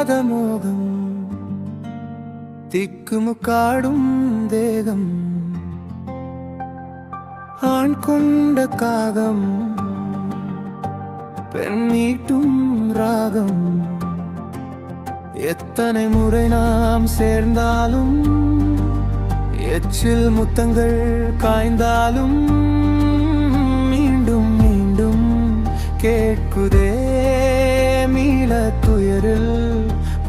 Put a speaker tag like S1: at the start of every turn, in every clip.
S1: தீராத மோகம் திக்குமுக்காடும் தேகம். ஆண் கொண்ட காகம் பெண்ணீட்டும் ராகம். எத்தனை முறை நாம் சேர்ந்தாலும் எச்சில் முத்தங்கள் காய்ந்தாலும்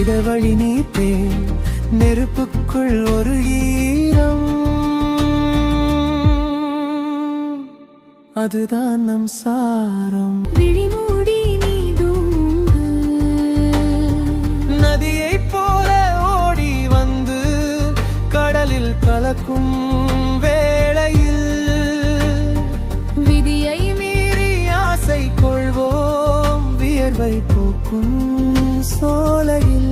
S1: இடவழி நீத்தே. நெருப்புக்குள் ஒரு ஈரம். அதுதான் நம் சாரம்.
S2: விழிமூடி நீ தூங்கு.
S1: நதியைப் போல ஓடி வந்து கடலில் கலக்கும் வேளையில்.
S2: விதியை
S1: மீறி ஆசை கொள்வோம். வியர்வை போக்கும் சோலையில்.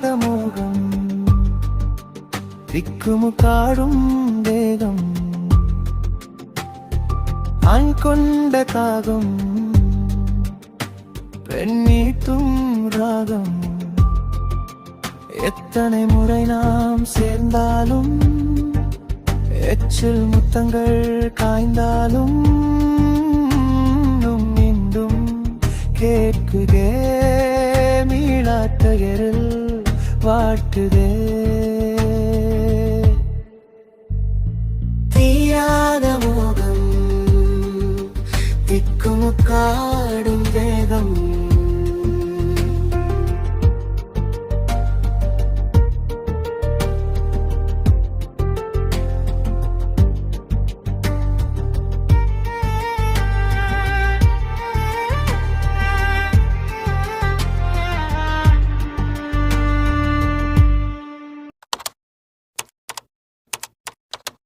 S1: தீராத மோகம் திக்குமுக்காடும் தேகம். ஆண் கொண்ட தாகம் பெண்ணீட்டும் ராகம். எத்தனை முறை நாம் சேர்ந்தாலும் எச்சில் முத்தங்கள் காய்ந்தாலும் மீண்டும் மீண்டும் கேட்குதே மீளாட்டகரில் வாட்டுதே தீராத மோகம் திக்குமுக்காடும்